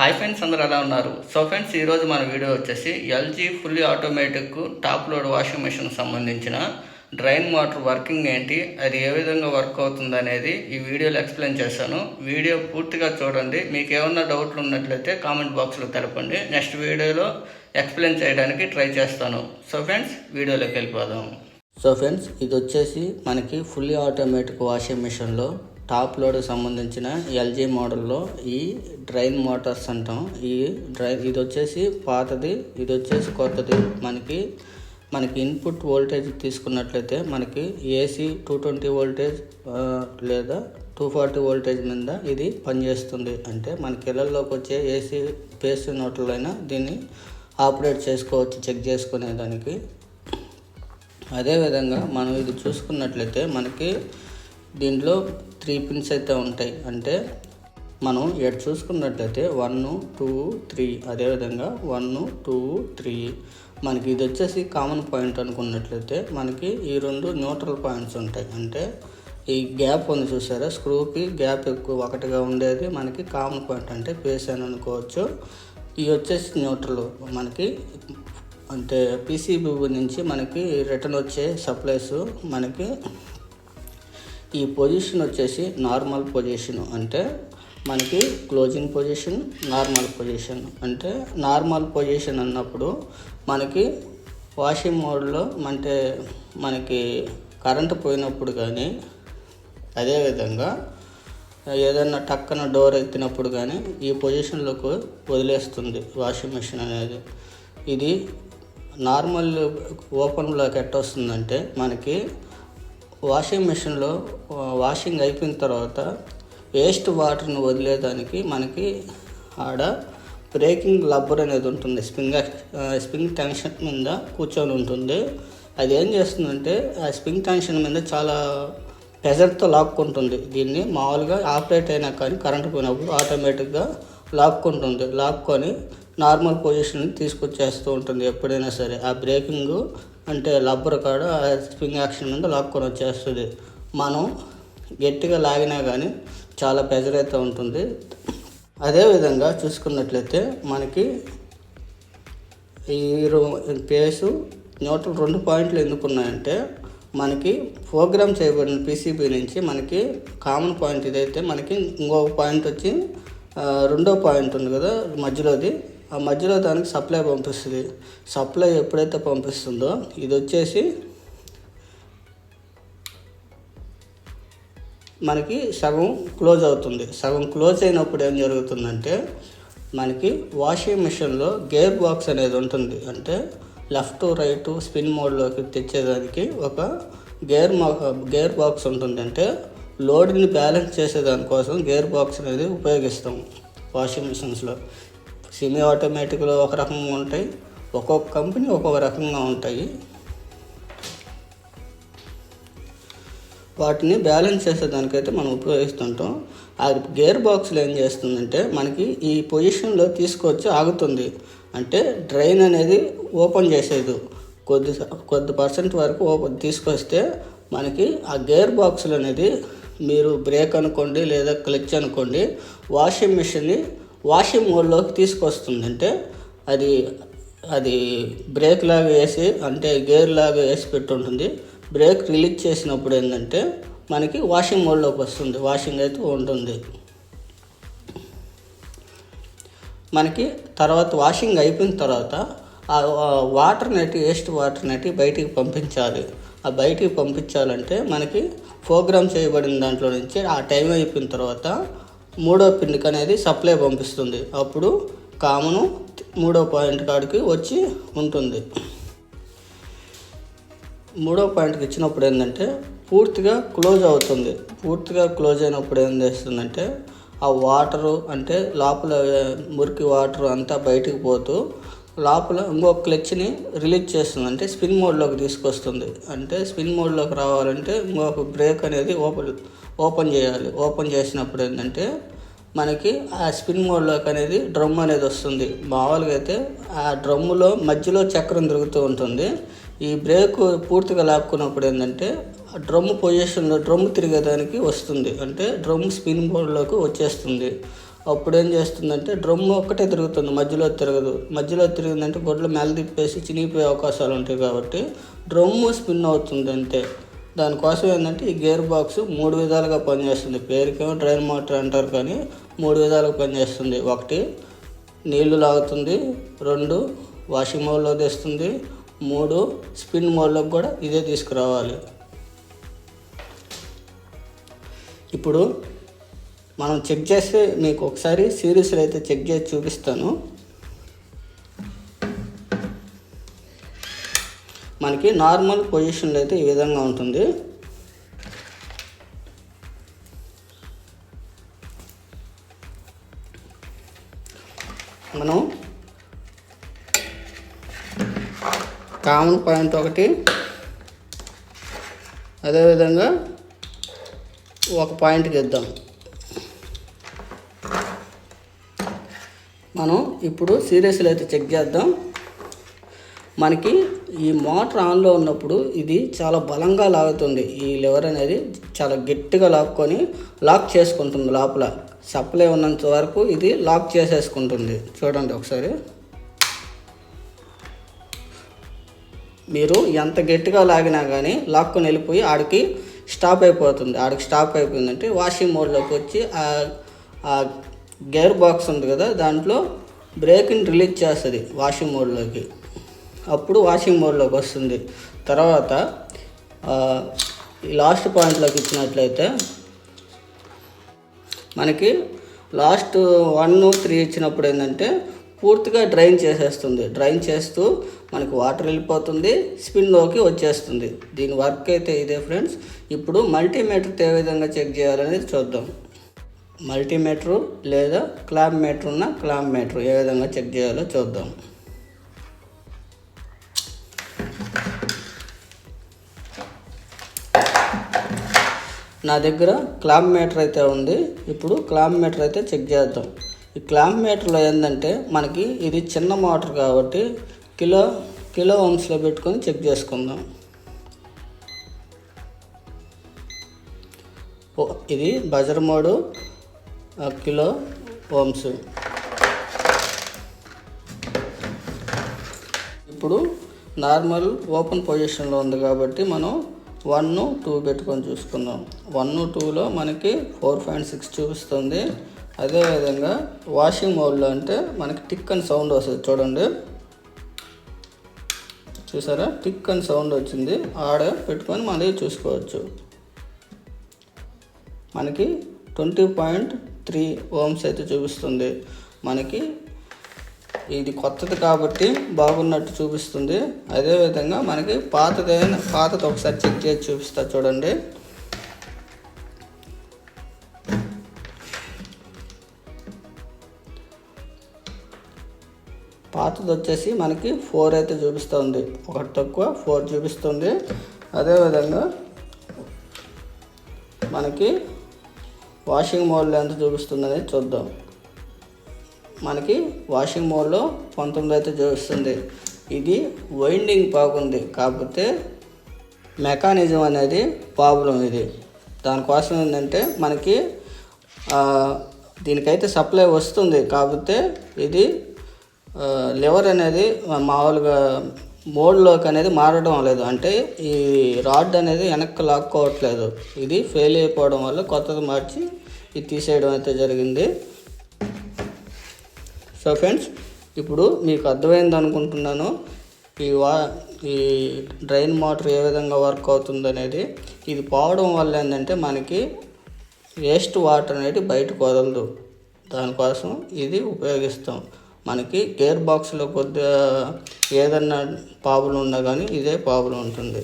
Hi friends అందరూ ఎలా ఉన్నారు? సో ఫ్రెండ్స్ ఈరోజు మన వీడియో వచ్చేసి LG fully automatic top load washing machine సంబంధించిన డ్రైన్ మోటార్ వర్కింగ్ ఏంటి అది ఏ విధంగా వర్క్ అవుతుంది అనేది ఈ వీడియోలో ఎక్స్ప్లెయిన్ చేశాను. వీడియో పూర్తిగా చూడండి. మీకు ఏమన్నా డౌట్లు ఉన్నట్లయితే కామెంట్ బాక్స్లో తెలపండి. నెక్స్ట్ వీడియోలో ఎక్స్ప్లెయిన్ చేయడానికి ట్రై చేస్తాను. సో ఫ్రెండ్స్ వీడియోలోకి వెళ్ళిపోదాం. సో ఫ్రెండ్స్ ఇది వచ్చేసి మనకి ఫుల్లీ ఆటోమేటిక్ వాషింగ్ మిషన్లో టాప్ లోడ్ సంబంధించిన ఎల్జీ మోడల్లో ఈ డ్రైన్ మోటార్స్ అంటాం. ఈ డ్రైన్ ఇది వచ్చేసి పాతది ఇది వచ్చేసి కొత్తది. మనకి మనకి ఇన్పుట్ వోల్టేజ్ తీసుకున్నట్లయితే మనకి ఏసీ టూ ట్వంటీ వోల్టేజ్ లేదా టూ ఫార్టీ వోల్టేజ్ మీద ఇది పనిచేస్తుంది. అంటే మనకి ఇళ్ళల్లోకి వచ్చే ఏసీ పేస్ట్ నోట్లైనా దీన్ని ఆపరేట్ చేసుకోవచ్చు చెక్ చేసుకునేదానికి. అదేవిధంగా మనం ఇది చూసుకున్నట్లయితే మనకి దీంట్లో త్రీ పిన్స్ అయితే ఉంటాయి. అంటే మనం ఎటు చూసుకున్నట్లయితే వన్ టూ త్రీ అదేవిధంగా వన్ టూ త్రీ. మనకి ఇది వచ్చేసి కామన్ పాయింట్ అనుకున్నట్లయితే మనకి ఈ రెండు న్యూట్రల్ పాయింట్స్ ఉంటాయి. అంటే ఈ గ్యాప్ ఉంది చూసారా? స్క్రూకి గ్యాప్ ఎక్కువ ఒకటిగా ఉండేది. మనకి కామన్ పాయింట్ అంటే పేస్ అని అనుకోవచ్చు. ఇవి వచ్చేసి న్యూట్రల్ మనకి అంటే పీసీబీ నుంచి మనకి రిటర్న్ వచ్చే సప్లైస్ మనకి ఈ పొజిషన్ వచ్చేసి నార్మల్ పొజిషన్ అంటే మనకి క్లోజింగ్ పొజిషన్ నార్మల్ పొజిషన్ అంటే నార్మల్ పొజిషన్ అన్నప్పుడు మనకి వాషింగ్ మోడ్లో అంటే మనకి కరెంట్ పోయినప్పుడు కానీ అదేవిధంగా ఏదైనా టక్కన డోర్ ఎత్తినప్పుడు కానీ ఈ పొజిషన్లోకి వదిలేస్తుంది వాషింగ్ మెషిన్ అనేది. ఇది నార్మల్ ఓపెన్లోకి ఎట్ట వస్తుందంటే మనకి వాషింగ్ మిషన్లో వాషింగ్ అయిపోయిన తర్వాత వేస్ట్ వాటర్ని వదిలేదానికి మనకి ఆడ బ్రేకింగ్ లబ్బర్ అనేది ఉంటుంది. స్ప్రింగ్ స్ప్రింగ్ టెన్షన్ మీద కూర్చొని ఉంటుంది. అది ఏం చేస్తుందంటే ఆ స్ప్రింగ్ టెన్షన్ మీద చాలా ప్రెజర్తో లాక్కుంటుంది. దీన్ని మామూలుగా ఆపరేట్ అయినా కానీ కరెంట్ పోయినప్పుడు ఆటోమేటిక్గా లాక్కుంటుంది. లాక్కొని నార్మల్ పొజిషన్ తీసుకొచ్చేస్తూ ఉంటుంది ఎప్పుడైనా సరే. ఆ బ్రేకింగ్ అంటే లబ్బర్ కాడ ఆ స్ప్రింగ్ యాక్షన్ మీద లాక్కొని వచ్చేస్తుంది. మనం గట్టిగా లాగినా కానీ చాలా ప్రెజర్ అయితే ఉంటుంది. అదేవిధంగా చూసుకున్నట్లయితే మనకి ఈ రో- పేసు న్యూట్రల్ రెండు పాయింట్లు ఎందుకు ఉన్నాయంటే మనకి ప్రోగ్రామ్ చేయబడిన పీసీబీ నుంచి మనకి కామన్ పాయింట్ ఇదైతే మనకి ఇంకొక పాయింట్ వచ్చి రెండో పాయింట్ ఉంది కదా మధ్యలోది. ఆ మధ్యలో దానికి సప్లై పంపిస్తుంది. సప్లై ఎప్పుడైతే పంపిస్తుందో ఇది వచ్చేసి మనకి సగం క్లోజ్ అవుతుంది. సగం క్లోజ్ అయినప్పుడు ఏం జరుగుతుందంటే మనకి వాషింగ్ మిషన్లో గేర్ బాక్స్ అనేది ఉంటుంది. అంటే లెఫ్ట్ రైట్ స్పిన్ మోడ్లోకి తెచ్చేదానికి ఒక గేర్ మా గేర్ బాక్స్ ఉంటుంది. అంటే లోడ్ని బ్యాలెన్స్ చేసేదానికోసం గేర్ బాక్స్ అనేది ఉపయోగిస్తాం వాషింగ్ మిషన్స్లో. సెమీ ఆటోమేటిక్లో ఒక రకంగా ఉంటాయి. ఒక్కొక్క కంపెనీ ఒక్కొక్క రకంగా ఉంటాయి. వాటిని బ్యాలెన్స్ చేసేదానికైతే మనం ఉపయోగిస్తుంటాం. ఆ గేర్ బాక్స్లో ఏం చేస్తుందంటే మనకి ఈ పొజిషన్లో తీసుకొచ్చి ఆగుతుంది. అంటే డ్రైన్ అనేది ఓపెన్ చేసేది. కొద్ది కొద్ది పర్సెంట్ వరకు ఓపెన్ తీసుకొస్తే మనకి ఆ గేర్ బాక్స్లు అనేది మీరు బ్రేక్ అనుకోండి లేదా క్లిచ్ అనుకోండి వాషింగ్ మిషన్ని వాషింగ్ మోడ్లోకి తీసుకొస్తుంది అంటే అది అది బ్రేక్ లాగా వేసి అంటే గేర్ లాగా వేసి పెట్టుంటుంది. బ్రేక్ రిలీజ్ చేసినప్పుడు ఏంటంటే మనకి వాషింగ్ మోడ్లోకి వస్తుంది. వాషింగ్ అయితే ఉంటుంది. మనకి తర్వాత వాషింగ్ అయిపోయిన తర్వాత ఆ వాటర్ నెట్టి వేస్ట్ వాటర్ నెట్టి బయటికి పంపించాలి. ఆ బయటికి పంపించాలంటే మనకి ప్రోగ్రామ్ చేయబడిన దాంట్లో నుంచి ఆ టైం అయిపోయిన తర్వాత మూడో పిన్కి అనేది సప్లై పంపిస్తుంది. అప్పుడు కామను మూడో పాయింట్ కాడికి వచ్చి ఉంటుంది. మూడో పాయింట్కి ఇచ్చినప్పుడు ఏంటంటే పూర్తిగా క్లోజ్ అవుతుంది. పూర్తిగా క్లోజ్ అయినప్పుడు ఏం చేస్తుందంటే ఆ వాటరు అంటే లోపల మురికి వాటర్ అంతా బయటికి పోతూ లోపల ఇంకో క్లచ్ని రిలీజ్ చేస్తుంది అంటే స్పిన్ మోడ్లోకి తీసుకొస్తుంది. అంటే స్పిన్ మోడ్లోకి రావాలంటే ఇంకొక బ్రేక్ అనేది ఓపెన్ ఓపెన్ చేయాలి. ఓపెన్ చేసినప్పుడు ఏంటంటే మనకి ఆ స్పిన్ మోడ్లోకి అనేది డ్రమ్ అనేది వస్తుంది. మామూలుగా అయితే ఆ డ్రమ్ములో మధ్యలో చక్రం తిరుగుతూ ఉంటుంది. ఈ బ్రేక్ పూర్తిగా లాక్కున్నప్పుడు ఏంటంటే డ్రమ్ పొజిషన్లో డ్రమ్ తిరిగేదానికి వస్తుంది. అంటే డ్రమ్ స్పిన్ మోడ్లోకి వచ్చేస్తుంది. అప్పుడు ఏం చేస్తుందంటే డ్రమ్ ఒక్కటే తిరుగుతుంది. మధ్యలో తిరగదు. మధ్యలో తిరిగిందంటే గొడ్లు మెల్ల తిప్పేసి చినిగిపోయే అవకాశాలు ఉంటాయి కాబట్టి డ్రమ్ స్పిన్ అవుతుంది అంతే. దానికోసం ఏంటంటే ఈ గేర్ బాక్స్ మూడు విధాలుగా పనిచేస్తుంది. పేరుకేమో డ్రైన్ మోటార్ అంటారు కానీ మూడు విధాలుగా పనిచేస్తుంది. ఒకటి నీళ్ళు లాగుతుంది రెండు వాషింగ్ మోడ్లో తెస్తుంది మూడు స్పిన్ మోడ్లోకి కూడా ఇదే తీసుకురావాలి. ఇప్పుడు మనం చెక్ చేస్తే మీకు ఒకసారి సిరీస్లో అయితే చెక్ చేసి చూపిస్తాను. మనకి నార్మల్ పొజిషన్లో అయితే ఈ విధంగా ఉంటుంది. మనం కామన్ పాయింట్ ఒకటి అదేవిధంగా ఒక పాయింట్కి ఇద్దాం మనం ఇప్పుడు సీరియస్లో అయితే చెక్ చేద్దాం. మనకి ఈ మోటార్ ఆన్లో ఉన్నప్పుడు ఇది చాలా బలంగా లాగుతుంది. ఈ లివర్ అనేది చాలా గట్టిగా లాక్కొని లాక్ చేసుకుంటుంది లోపల. సప్లై ఉన్నంత వరకు ఇది లాక్ చేసేసుకుంటుంది. చూడండి ఒకసారి. మీరు ఎంత గట్టిగా లాగినా కానీ లాక్కొని వెళ్ళిపోయి ఆడికి స్టాప్ అయిపోతుంది. ఆడికి స్టాప్ అయిపోయిందంటే వాషింగ్ మోడ్లోకి వచ్చి ఆ గేర్ బాక్స్ ఉంది కదా దాంట్లో బ్రేక్ని రిలీజ్ చేస్తుంది వాషింగ్ మోడ్లోకి అప్పుడు వాషింగ్ మోడ్లోకి వస్తుంది. తర్వాత లాస్ట్ పాయింట్లోకి ఇచ్చినట్లయితే మనకి లాస్ట్ వన్ త్రీ ఇచ్చినప్పుడు ఏంటంటే పూర్తిగా డ్రైన్ చేసేస్తుంది. డ్రైన్ చేస్తూ మనకి వాటర్ వెళ్ళిపోతుంది స్పిన్లోకి వచ్చేస్తుంది. దీని వర్క్ అయితే ఇదే ఫ్రెండ్స్. ఇప్పుడు మల్టీమీటర్తో ఏ విధంగా చెక్ చేయాలనేది చూద్దాం. మల్టీమీటరు లేదా క్లామ్ మీటర్ ఉన్న క్లామ్ మీటర్ ఏ విధంగా చెక్ చేయాలో చూద్దాం. నా దగ్గర క్లామ్ మీటర్ అయితే ఉంది. ఇప్పుడు క్లామ్ మీటర్ అయితే చెక్ చేద్దాం. ఈ క్లామ్ మీటర్లో ఏంటంటే మనకి ఇది చిన్న మోటార్ కాబట్టి కిలో కిలో ఓమ్స్లో పెట్టుకొని చెక్ చేసుకుందాం. ఇది బజర్ మోడు కిలో ఓమ్స్. ఇప్పుడు నార్మల్ ఓపెన్ పొజిషన్లో ఉంది కాబట్టి మనం వన్ టూ పెట్టుకొని చూసుకుందాం. వన్ టూలో మనకి ఫోర్ పాయింట్ సిక్స్ చూపిస్తుంది. అదేవిధంగా వాషింగ్ మోడ్లో అంటే మనకి టిక్ అని సౌండ్ వస్తుంది చూడండి. చూసారా? టిక్ అని సౌండ్ వచ్చింది. ఆడ పెట్టుకొని మనది చూసుకోవచ్చు. మనకి ట్వంటీ పాయింట్ త్రీ ఓమ్స్ అయితే చూపిస్తుంది. మనకి ఇది కొత్తది కాబట్టి బాగున్నట్టు చూపిస్తుంది. అదేవిధంగా మనకి పాతదైన పాతది ఒకసారి చెక్ చేసి చూపిస్తా చూడండి. పాతది వచ్చేసి మనకి ఫోర్ అయితే చూపిస్తుంది ఒకటి తక్కువ ఫోర్ చూపిస్తుంది. అదేవిధంగా మనకి వాషింగ్ మోడల్ ఎంత చూపిస్తుంది అనేది చూద్దాం. మనకి వాషింగ్ మోడ్లో పంతొమ్మిది అయితే చూస్తుంది. ఇది వైండింగ్ బాగుంది కాకపోతే మెకానిజం అనేది ప్రాబ్లం ఇది. దానికోసం ఏంటంటే మనకి దీనికైతే సప్లై వస్తుంది. కాకపోతే ఇది లివర్ అనేది మామూలుగా మోడ్లోకి అనేది మారడం లేదు. అంటే ఈ రాడ్ అనేది వెనక్కి లాక్కోవట్లేదు ఇది ఫెయిల్ అయిపోవడం వల్ల కొత్తది మార్చి ఇది తీసేయడం అయితే జరిగింది. సో ఫ్రెండ్స్ ఇప్పుడు మీకు అర్థమైంది అనుకుంటున్నాను. ఈ వా ఈ డ్రైన్ మోటార్ ఏ విధంగా వర్క్ అవుతుంది అనేది ఇది పోవడం వల్ల ఏంటంటే మనకి వేస్ట్ వాటర్ అనేది బయటకు వదలదు. దానికోసం ఇది ఉపయోగిస్తాం. మనకి గేర్ బాక్స్లో కొద్దిగా ఏదన్నా ప్రాబ్లం ఉన్నా కానీ ఇదే ప్రాబ్లం ఉంటుంది.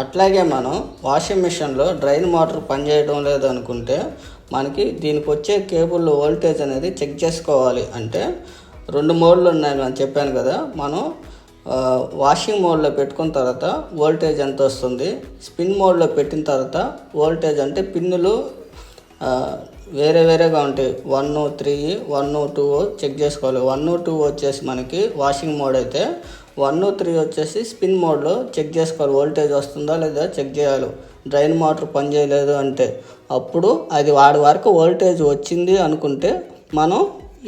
అట్లాగే మనం వాషింగ్ మిషన్లో డ్రైన్ మోటార్ పనిచేయడం లేదు అనుకుంటే మనకి దీనికి వచ్చే కేబుల్ వోల్టేజ్ అనేది చెక్ చేసుకోవాలి. అంటే రెండు మోడ్లు ఉన్నాయి అని చెప్పాను కదా మనం వాషింగ్ మోడ్లో పెట్టుకున్న తర్వాత వోల్టేజ్ ఎంత వస్తుంది స్పిన్ మోడ్లో పెట్టిన తర్వాత వోల్టేజ్ అంటే పిన్నులు వేరే వేరేగా ఉంటాయి. One three one two check చేసుకోవాలి. వన్ టూ వచ్చేసి మనకి వాషింగ్ మోడ్ అయితే వన్ త్రీ వచ్చేసి స్పిన్ మోడ్లో చెక్ చేసుకోవాలి. వోల్టేజ్ వస్తుందా లేదా చెక్ చేయాలి. డ్రైన్ మోటార్ పనిచేయలేదు అంటే. అప్పుడు అది వాడి వరకు వోల్టేజ్ వచ్చింది అనుకుంటే మనం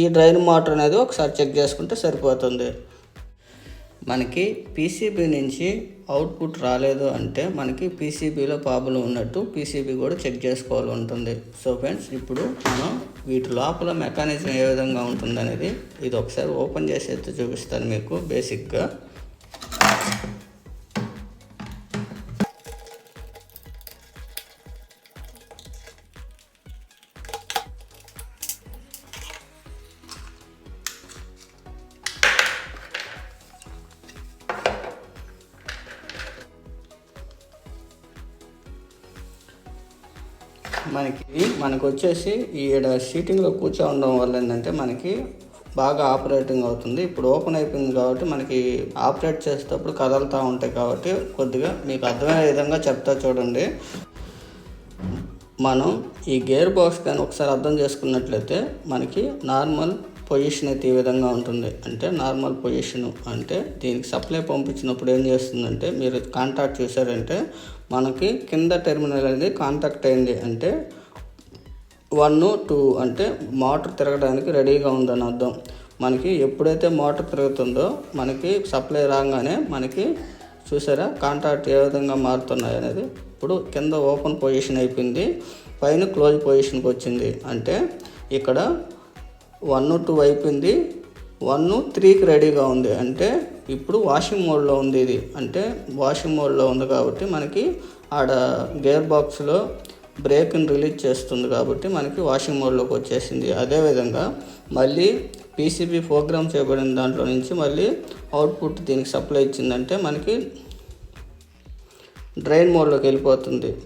ఈ డ్రైన్ మోటార్ అనేది ఒకసారి చెక్ చేసుకుంటే సరిపోతుంది. మనకి పీసీబీ నుంచి అవుట్పుట్ రాలేదు అంటే మనకి పీసీబీలో ప్రాబ్లం ఉన్నట్టు పీసీబీ కూడా చెక్ చేసుకోవాలి ఉంటుంది. సో ఫ్రెండ్స్ ఇప్పుడు మనం వీటి లోపల మెకానిజం ఏ విధంగా ఉంటుంది అనేది ఇది ఒకసారి ఓపెన్ చేసి అయితే చూపిస్తాను మీకు బేసిక్గా మనకి మనకు వచ్చేసి ఈ సీటింగ్లో కూర్చో ఉండడం వల్ల ఏంటంటే మనకి బాగా ఆపరేటింగ్ అవుతుంది. ఇప్పుడు ఓపెన్ అయిపోయింది కాబట్టి మనకి ఆపరేట్ చేసేటప్పుడు కదలుతూ ఉంటాయి కాబట్టి కొద్దిగా మీకు అర్థమయ్యే విధంగా చెప్తా చూడండి. మనం ఈ గేర్ బాక్స్ కానీ ఒకసారి అర్థం చేసుకున్నట్లయితే మనకి నార్మల్ పొజిషన్ అయితే ఈ విధంగా ఉంటుంది. అంటే నార్మల్ పొజిషన్ అంటే దీనికి సప్లై పంపించినప్పుడు ఏం చేస్తుందంటే మీరు కాంటాక్ట్ చూసారంటే మనకి కింద టెర్మినల్ అనేది కాంటాక్ట్ అయింది అంటే వన్ టూ అంటే మోటార్ తిరగడానికి రెడీగా ఉందని అర్థం. మనకి ఎప్పుడైతే మోటార్ తిరుగుతుందో మనకి సప్లై రాగానే మనకి చూసారా కాంటాక్ట్ ఏ విధంగా మారుతున్నాయి అనేది. ఇప్పుడు కింద ఓపెన్ పొజిషన్ అయిపోయింది పైన క్లోజ్ పొజిషన్కి వచ్చింది. అంటే ఇక్కడ వన్ టూ అయిపోయింది వన్ త్రీకి రెడీగా ఉంది. అంటే ఇప్పుడు వాషింగ్ మోడ్లో ఉంది ఇది. అంటే వాషింగ్ మోడ్లో ఉంది కాబట్టి మనకి ఆడ గేర్ బాక్స్లో బ్రేక్ని రిలీజ్ చేస్తుంది కాబట్టి మనకి వాషింగ్ మోడ్లోకి వచ్చేసింది. అదేవిధంగా మళ్ళీ పీసీబీ ప్రోగ్రామ్ చేయబడిన దాంట్లో నుంచి మళ్ళీ అవుట్పుట్ దీనికి సప్లై ఇచ్చిందంటే మనకి డ్రైన్ మోడ్లోకి వెళ్ళిపోతుంది.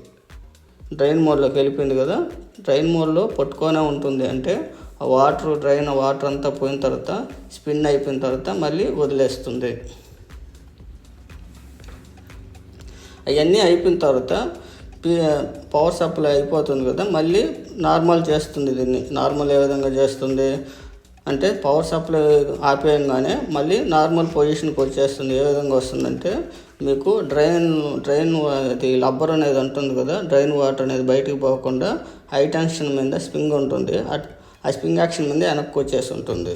డ్రైన్ మోడ్లోకి వెళ్ళిపోయింది కదా? డ్రైన్ మోడ్లో పట్టుకొనే ఉంటుంది. అంటే ఆ వాటర్ డ్రైన్ వాటర్ అంతా పోయిన తర్వాత స్పిన్ అయిపోయిన తర్వాత మళ్ళీ వదిలేస్తుంది. అవన్నీ అయిపోయిన తర్వాత పవర్ సప్లై అయిపోతుంది కదా మళ్ళీ నార్మల్ చేస్తుంది దీన్ని. నార్మల్ ఏ విధంగా చేస్తుంది అంటే పవర్ సప్లై ఆపేయంగానే మళ్ళీ నార్మల్ పొజిషన్కి వచ్చేస్తుంది. ఏ విధంగా వస్తుందంటే మీకు డ్రైన్ డ్రైన్ అది లబ్బర్ అనేది ఉంటుంది కదా డ్రైన్ వాటర్ అనేది బయటికి పోకుండా హై టెన్షన్ మీద స్ప్రింగ్ ఉంటుంది. ఆ స్ప్రింగ్ యాక్షన్ ముందే వెనక్కి వచ్చేసి ఉంటుంది.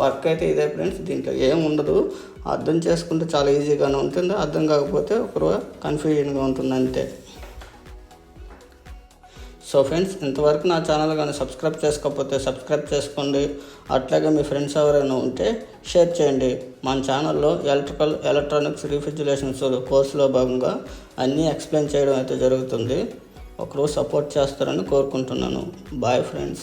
వర్క్ అయితే ఇదే ఫ్రెండ్స్ దీంట్లో ఏం ఉండదు. అర్థం చేసుకుంటే చాలా ఈజీగానే ఉంటుంది. అర్థం కాకపోతే ఒకరు కన్ఫ్యూజన్గా ఉంటుంది అంతే. సో ఫ్రెండ్స్ ఇంతవరకు నా ఛానల్ కానీ సబ్స్క్రైబ్ చేసుకోకపోతే సబ్స్క్రైబ్ చేసుకోండి. అట్లాగే మీ ఫ్రెండ్స్ ఎవరైనా ఉంటే షేర్ చేయండి. మన ఛానల్లో ఎలక్ట్రికల్ ఎలక్ట్రానిక్స్ రీఫ్రిజిరేషన్స్ కోర్సులో భాగంగా అన్నీ ఎక్స్ప్లెయిన్ చేయడం అయితే జరుగుతుంది. ఒకరోజు సపోర్ట్ చేస్తారని కోరుకుంటున్నాను. Bye friends.